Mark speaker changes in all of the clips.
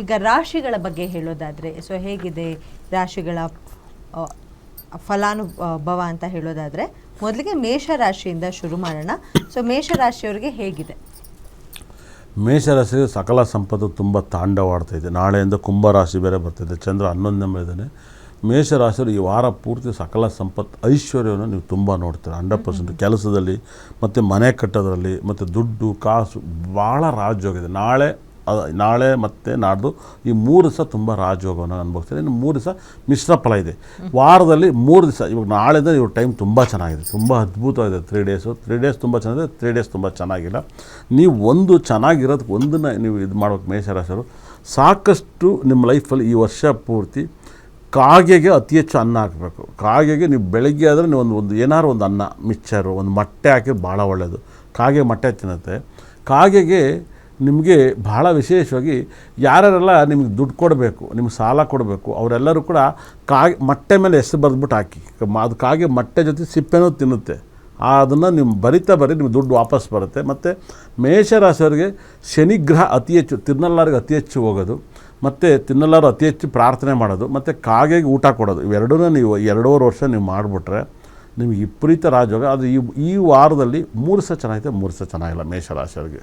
Speaker 1: ಈಗ ರಾಶಿಗಳ ಬಗ್ಗೆ ಹೇಳೋದಾದರೆ ಸೊ ಹೇಗಿದೆ ರಾಶಿಗಳ ಫಲಾನುಭವ ಅಂತ ಹೇಳೋದಾದರೆ ಮೊದಲಿಗೆ ಮೇಷ ರಾಶಿಯಿಂದ ಶುರು ಮಾಡೋಣ. ಸೊ ಮೇಷ ರಾಶಿಯವರಿಗೆ ಹೇಗಿದೆ?
Speaker 2: ಮೇಷರಾಶಿಗೆ ಸಕಲ ಸಂಪತ್ತು ತುಂಬ ತಾಂಡವಾಡ್ತಾ ಇದೆ. ನಾಳೆಯಿಂದ ಕುಂಭರಾಶಿ ಬೇರೆ ಬರ್ತಿದೆ. ಚಂದ್ರ ಹನ್ನೊಂದನೇ ಮೇಲಿದ್ದಾನೆ. ಮೇಷರಾಶಿಯವರು ಈ ವಾರ ಪೂರ್ತಿ ಸಕಲ ಸಂಪತ್ತು ಐಶ್ವರ್ಯವನ್ನು ನೀವು ತುಂಬ ನೋಡ್ತೀರ. ಹಂಡ್ರೆಡ್ ಪರ್ಸೆಂಟ್ ಕೆಲಸದಲ್ಲಿ ಮತ್ತು ಮನೆ ಕಟ್ಟೋದ್ರಲ್ಲಿ ಮತ್ತು ದುಡ್ಡು ಕಾಸು ಭಾಳ ರಾಜಯೋಗ ನಾಳೆ ನಾಳೆ ಮತ್ತು ನಾಡ್ದು ಈ ಮೂರು ದಿವಸ ತುಂಬ ರಾಜಯೋಗವನ್ನು ಅನುಭವಿಸ್ತಾರೆ ಇನ್ನು ಮೂರು ದಿವಸ ಮಿಶ್ರ ಫಲ ಇದೆ. ವಾರದಲ್ಲಿ ಮೂರು ದಿವಸ, ಇವಾಗ ನಾಳೆಯಿಂದ ಇವಾಗ ಟೈಮ್ ತುಂಬ ಚೆನ್ನಾಗಿದೆ. ತುಂಬ ಅದ್ಭುತವಾಗಿದೆ. ತ್ರೀ ಡೇಸು ತ್ರೀ ಡೇಸ್ ತುಂಬ ಚೆನ್ನಾಗಿದೆ. ತ್ರೀ ಡೇಸ್ ತುಂಬ ಚೆನ್ನಾಗಿಲ್ಲ. ನೀವು ಒಂದು ಚೆನ್ನಾಗಿರೋದಕ್ಕೆ ಒಂದನ್ನು ನೀವು ಇದು ಮಾಡ್ಬೇಕು ಮೇಷರಾಶರು ಸಾಕಷ್ಟು ನಿಮ್ಮ ಲೈಫಲ್ಲಿ ಈ ವರ್ಷ ಪೂರ್ತಿ ಕಾಗೆಗೆ ಅತಿ ಹೆಚ್ಚು ಅನ್ನ ಹಾಕಬೇಕು. ಕಾಗೆಗೆ ನೀವು ಬೆಳಗ್ಗೆ ಆದರೆ ನೀವು ಒಂದು ಒಂದು ಏನಾದ್ರು ಒಂದು ಅನ್ನ ಮಿಕ್ಚರು ಒಂದು ಮೊಟ್ಟೆ ಹಾಕಿದ್ರೆ ಭಾಳ ಒಳ್ಳೆಯದು ಕಾಗೆ ಮೊಟ್ಟೆ ತಿನ್ನುತ್ತೆ. ಕಾಗೆಗೆ ನಿಮಗೆ ಭಾಳ ವಿಶೇಷವಾಗಿ ಯಾರ್ಯಾರೆಲ್ಲ ನಿಮಗೆ ದುಡ್ಡು ಕೊಡಬೇಕು, ನಿಮ್ಗೆ ಸಾಲ ಕೊಡಬೇಕು, ಅವರೆಲ್ಲರೂ ಕೂಡ ಕಾಗೆ, ಮೊಟ್ಟೆ ಮೇಲೆ ಹೆಸರು ಬರೆದ್ಬಿಟ್ಟು ಹಾಕಿ. ಅದು ಕಾಗೆ ಮೊಟ್ಟೆ ಜೊತೆ ಸಿಪ್ಪೆನೂ ತಿನ್ನುತ್ತೆ. ಅದನ್ನು ನೀವು ಬರಿತಾ ಬರೀ ನಿಮ್ಗೆ ದುಡ್ಡು ವಾಪಸ್ ಬರುತ್ತೆ. ಮತ್ತು ಮೇಷರಾಶಿಯವರಿಗೆ ಶನಿಗ್ರಹ ಅತಿ ಹೆಚ್ಚು ತಿನ್ನಲ್ಲಾರಿಗೆ ಅತಿ ಹೆಚ್ಚು ಹೋಗೋದು. ಮತ್ತು ತಿನ್ನಲಾರು ಅತಿ ಹೆಚ್ಚು ಪ್ರಾರ್ಥನೆ ಮಾಡೋದು. ಮತ್ತು ಕಾಗೆಗೆ ಊಟ ಕೊಡೋದು. ಇವೆರಡೂ ನೀವು ಎರಡೂವರೆ ವರ್ಷ ನೀವು ಮಾಡಿಬಿಟ್ರೆ ನಿಮಗೆ ವಿಪರೀತ ರಾಜಯೋಗ. ಅದು ಈ ಈ ವಾರದಲ್ಲಿ ಮೂರು ಸಹ ಚೆನ್ನಾಗಿದೆ, ಮೂರು ಸಹ ಚೆನ್ನಾಗಿಲ್ಲ ಮೇಷರಾಶಿಯವರಿಗೆ.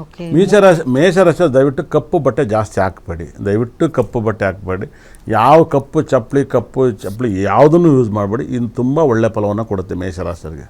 Speaker 1: ಓಕೆ
Speaker 2: ಮೇಷರಾಶಿ ಮೇಷರಾಶಿ ದಯವಿಟ್ಟು ಕಪ್ಪು ಬಟ್ಟೆ ಜಾಸ್ತಿ ಹಾಕಬೇಡಿ. ದಯವಿಟ್ಟು ಕಪ್ಪು ಬಟ್ಟೆ ಹಾಕಬೇಡಿ. ಯಾವ ಕಪ್ಪು, ಚಪ್ಪಲಿ ಕಪ್ಪು, ಚಪ್ಪಲಿ ಯಾವುದನ್ನು ಯೂಸ್ ಮಾಡಬೇಡಿ. ಇನ್ನು ತುಂಬ ಒಳ್ಳೆ ಫಲವನ್ನು ಕೊಡುತ್ತೆ ಮೇಷರಾಶಿಯವರಿಗೆ